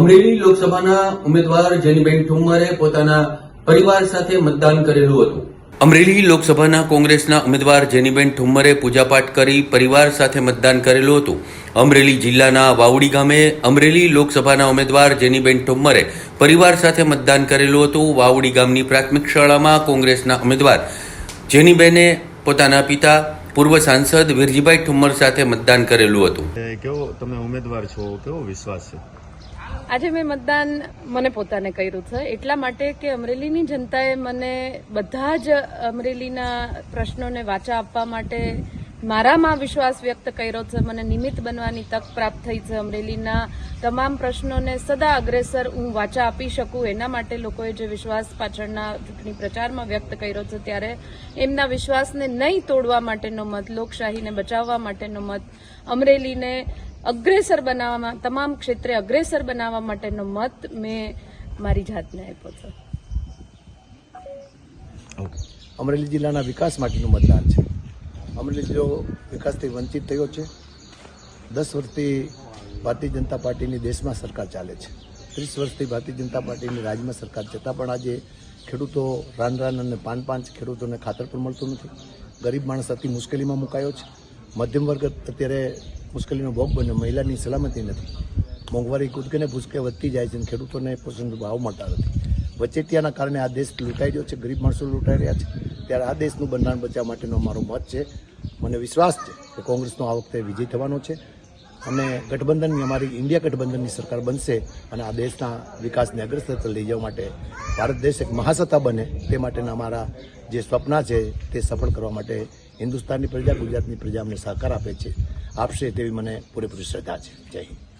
અમરેલી લોકસભાના ઉમેદવાર જેનીબેન ઠુમ્મરે પોતાના પરિવાર સાથે મતદાન કરેલું હતું. અમરેલી લોકસભાના કોંગ્રેસના ઉમેદવાર જેનીબેન ઠુમ્મરે પૂજાપાઠ કરી પરિવાર સાથે મતદાન કરેલું હતું. અમરેલી જિલ્લાના વાવડી ગામે અમરેલી લોકસભાના ઉમેદવાર જેનીબેન ઠુમ્મરે પરિવાર સાથે મતદાન કરેલું હતું. વાવડી ગામની પ્રાથમિક શાળામાં કોંગ્રેસના ઉમેદવાર જેનીબેને પોતાના પિતા પૂર્વ સાંસદ વીરજીભાઈ ઠુમ્મર સાથે મતદાન કરેલું હતું. કેવો તમે ઉમેદવાર છો? કેવો વિશ્વાસ છે? આજે મેં મતદાન મને પોતાને કર્યું છે. એટલા માટે કે અમરેલીની જનતાએ મને બધા જ અમરેલીના પ્રશ્નોને વાચા આપવા માટે મારામાં વિશ્વાસ વ્યક્ત કર્યો છે. મને નિમિત્ત બનવાની તક પ્રાપ્ત થઈ છે. અમરેલીના તમામ પ્રશ્નોને સદા અગ્રેસર હું વાચા આપી શકું. એના માટે લોકોએ જે વિશ્વાસ પાછળના ચૂંટણી પ્રચારમાં વ્યક્ત કર્યો છે ત્યારે એમના વિશ્વાસને નહીં તોડવા માટેનો મત, લોકશાહીને બચાવવા માટેનો મત, અમરેલીને અગ્રેસર બનાવવામાં તમામ ક્ષેત્રે અગ્રેસર બનાવવા માટેનો મત મેં મારી જાતને આપ્યો છે. અમરેલી જિલ્લાના વિકાસ માટેનું મતદાન છે. અમરેલી જિલ્લો વિકાસથી વંચિત થયો છે. દસ વર્ષથી ભારતીય જનતા પાર્ટીની દેશમાં સરકાર ચાલે છે. ત્રીસ વર્ષથી ભારતીય જનતા પાર્ટીની રાજ્યમાં સરકાર છતાં પણ આજે ખેડૂતો રાન રાન અને પાન પાંચ ખેડૂતોને ખાતર પણ મળતું નથી. ગરીબ માણસ અતિ મુશ્કેલીમાં મુકાયો છે. મધ્યમ વર્ગ અત્યારે મુશ્કેલીનો ભોગ બન્યો. મહિલાની સલામતી નથી. મોંઘવારી કૂદકેને ભૂસકે વધતી જાય છે અને ખેડૂતોને પોષણ ભાવ મળતા નથી. વચેટિયાના કારણે આ દેશ લૂંટાઈ રહ્યો છે. ગરીબ માણસો લૂંટાઈ રહ્યા છે. ત્યારે આ દેશનું બંધારણ બચાવવા માટેનો અમારો મત છે. મને વિશ્વાસ છે કે કોંગ્રેસનો આ વખતે વિજય થવાનો છે. અને ગઠબંધનની અમારી ઇન્ડિયા ગઠબંધનની સરકાર બનશે અને આ દેશના વિકાસને અગ્રસર લઈ જવા માટે ભારત દેશ એક મહાસત્તા બને તે માટેના અમારા જે સ્વપ્ન છે તે સફળ કરવા માટે હિન્દુસ્તાનની પ્રજા ગુજરાતની પ્રજા અમને સહકાર આપે છે. આપશે તેવી મને પૂરેપૂરી શ્રદ્ધા છે. જય હિન્દ.